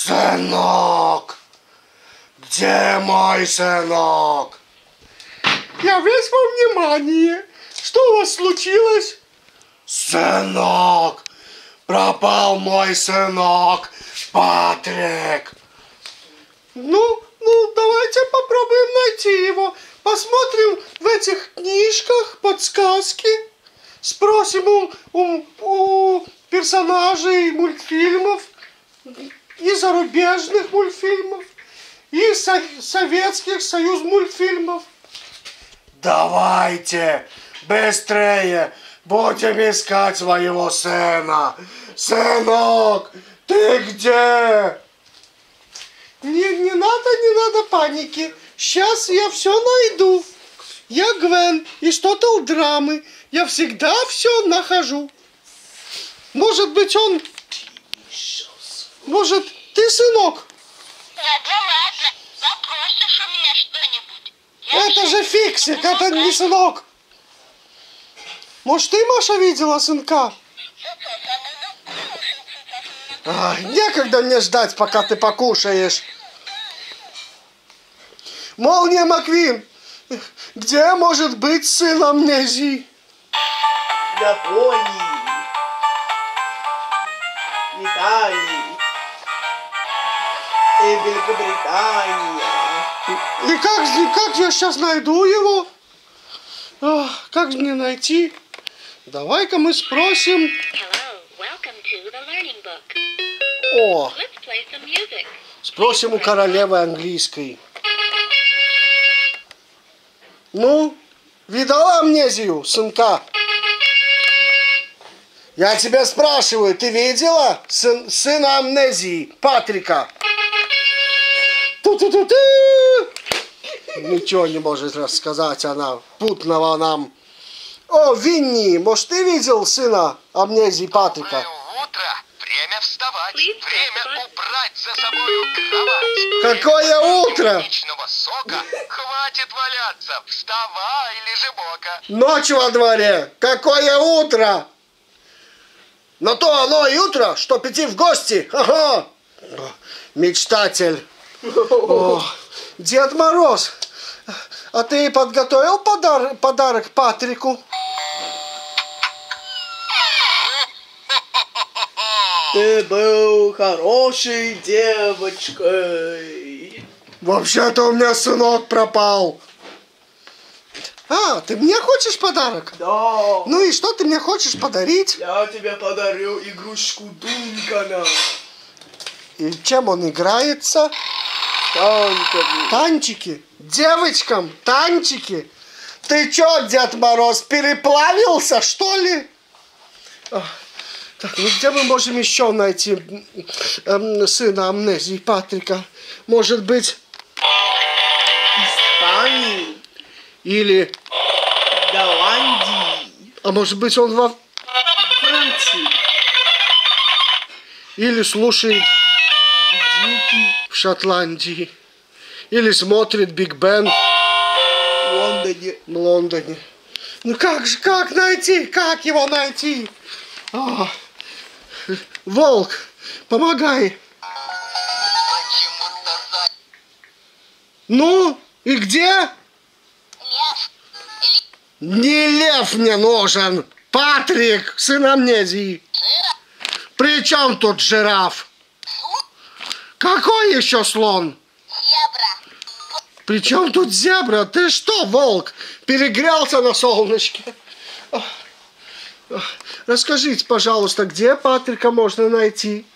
Сынок! Где мой сынок? Я весь во внимании. Что у вас случилось? Сынок! Пропал мой сынок! Патрик! Ну, ну, давайте попробуем найти его. Посмотрим в этих книжках подсказки. Спросим у, у, у персонажей мультфильмов и зарубежных мультфильмов, и со- советских союз мультфильмов. Давайте, быстрее, будем искать своего сына. Сынок, ты где? Не, не надо, не надо паники. Сейчас я все найду. Я Гвен из Total драмы. Я всегда все нахожу. Может быть, он... Может, ты, сынок? Ладно, ладно, попросишь у меня что-нибудь. Это же Фиксик, это не сынок. Может, ты, Маша, видела сынка? Ай, некогда мне ждать, пока ты покушаешь. Молния Маквин, где может быть сын амнезии? Японии, Италии и Великобритания. И как, же- как я сейчас найду его? Ах, как мне найти? Давай-ка мы спросим. О, спросим у королевы английской. Ну, видала амнезию, сынка? Я тебя спрашиваю, ты видела сын, сына амнезии, Патрика? Ничего не может рассказать она, путного нам. О, Винни, может, ты видел сына амнезии Патрика? утро. Время вставать. Время убрать за собою кровать. Какое утро? Сока. Хватит валяться. Вставай, лежебока. Ночь во дворе. Какое утро! Но то оно и утро, что пяти в гости. Ага. Мечтатель. О, Дед Мороз, а ты подготовил подар- подарок Патрику? Ты был хорошей девочкой. Вообще-то у меня сынок пропал. А, ты мне хочешь подарок? Да, Ну и что ты мне хочешь подарить? я тебе подарю игрушку Дункана. И чем он играется? Танчики. Девочкам танчики. Ты чё, Дед Мороз, переплавился, что ли? Так, ну где мы можем еще найти эм, сына амнезии Патрика? Может быть, Испании. или... Голландии. А может быть, он во... Франции. Или слушает в Шотландии. Или смотрит Биг Бен В Лондоне. в Лондоне. Ну как же, как найти? Как его найти? А, волк, помогай. Ну, и где? Лев, Не лев мне нужен. Патрик, сын амнезии. При чем тут жираф? Какой еще слон? зебра, При чем тут зебра? Ты что, волк? Перегрелся на солнышке? Расскажите, пожалуйста, где Патрика можно найти?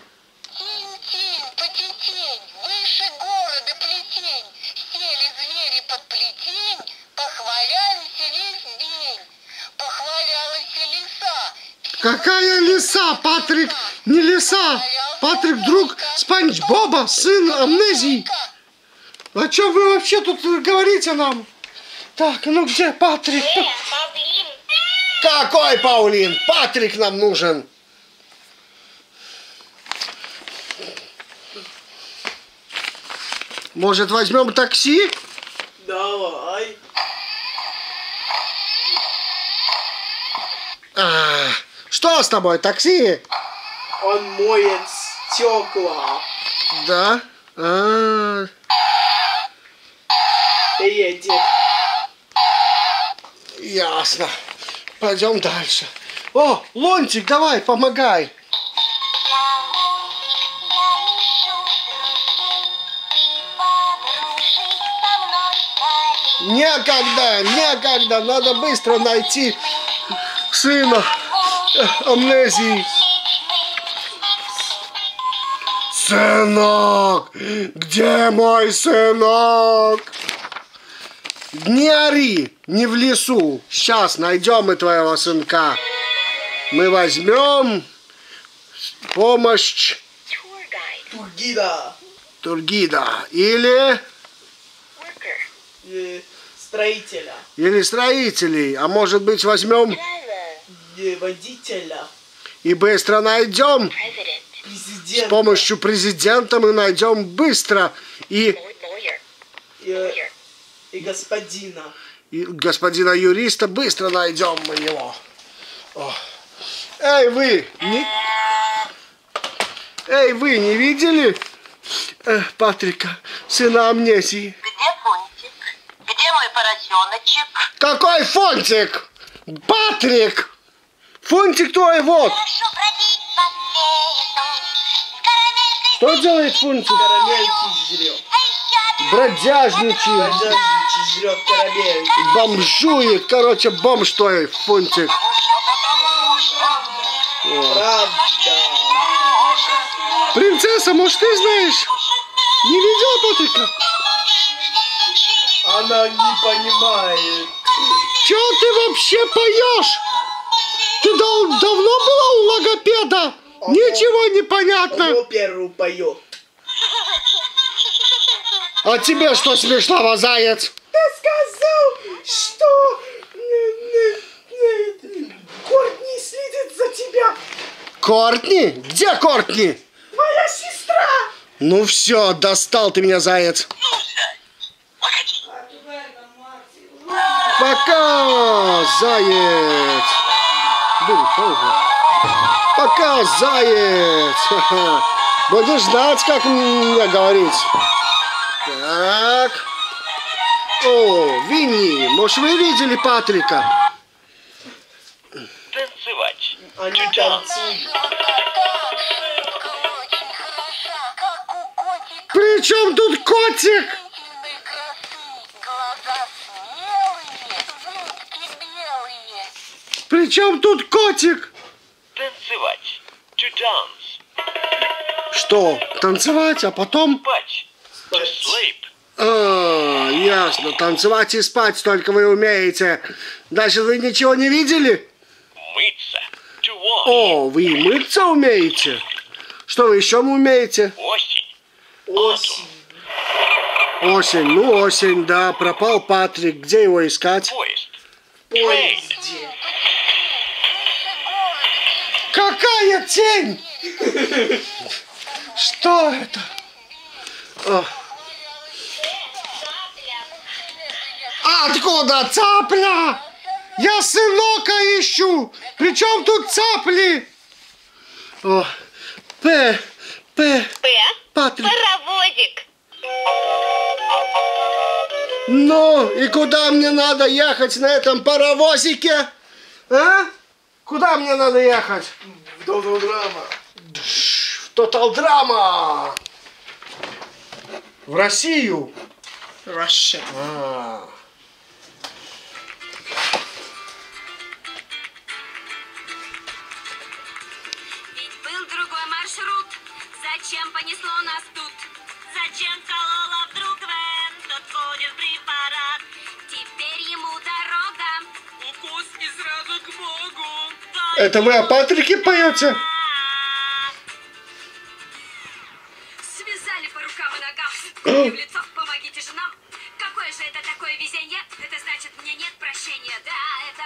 Какая лиса, Патрик? Не лиса. Патрик друг Спанч Боба, сын амнезии. О чем вы вообще тут говорите нам? Так, ну где Патрик? Э, Павлин, Какой Паулин? Патрик нам нужен. Может, возьмем такси? Давай. А, что с тобой, такси? Он моет стекла. Да? А, Едет. ясно. Пойдем дальше. О, Лонтик, давай, помогай. Некогда, некогда, надо быстро найти сына амнезии. Сынок, где мой сынок? Не ори, не в лесу. Сейчас найдем мы твоего сынка. Мы возьмем помощь Тургида. Тургида или, Э, Строителя. или строителей. А может быть возьмем Э, Водителя. и быстро найдем. С Президента. помощью президента мы найдем быстро и, э, И господина. и господина юриста быстро найдем мы его. О. Эй, вы! Не... Эй, вы не видели э, Патрика, сына амнезии? Где Фунтик? Где мой поросеночек? Какой фунтик? Патрик! Фунтик твой вот! Прошу Что делает фунтик? Карамельки жрет. Бродяжничает, Подождите, жрет карамельки. бомжует, короче, бомж твой, фунтик. Правда. Принцесса, может, ты знаешь? Не видела Патрика? Она не понимает. Чего ты вообще поешь? Ты дал- давно была у логопеда? Ничего не понятно. Оперу поет. А тебе что смешного, заяц? Ты сказал, что Кортни следит за тебя. Кортни? Где Кортни? Моя сестра. Ну все, достал ты меня, заяц. Пока, заяц. Это? Пока, заяц. Ха-ха. Будешь знать, как мне говорить. Так. О, Винни, может, вы видели Патрика? Танцевать. Они танцуют. При чем тут котик? При чем тут котик? Танцевать. To dance. Что, танцевать, а потом... Спать. To sleep. А, ясно, танцевать и спать только вы умеете. Дальше вы ничего не видели? Мыться. To wash. О, вы и мыться умеете? Что вы еще умеете? Осень. Осень. Осень, ну осень, да, пропал Патрик. Где его искать? Поезд. Поезде. Какая тень? Что это? О. Откуда цапля? Я сынока ищу. Причем тут цапли? О, П, П, П. Патрик. Паровозик. Ну, и куда мне надо ехать на этом паровозике? А? Куда мне надо ехать? Дододрама. В Тотал Драма. В Россию. Russia. А. Ведь был другой маршрут. Зачем понесло нас тут? Зачем колола вдруг Вен? Тот ходит препарат. Это вы о Патрике поете? Связали по рукам и ногам. помогите же. Какое же это такое везение? Это значит, мне нет прощения. Да, это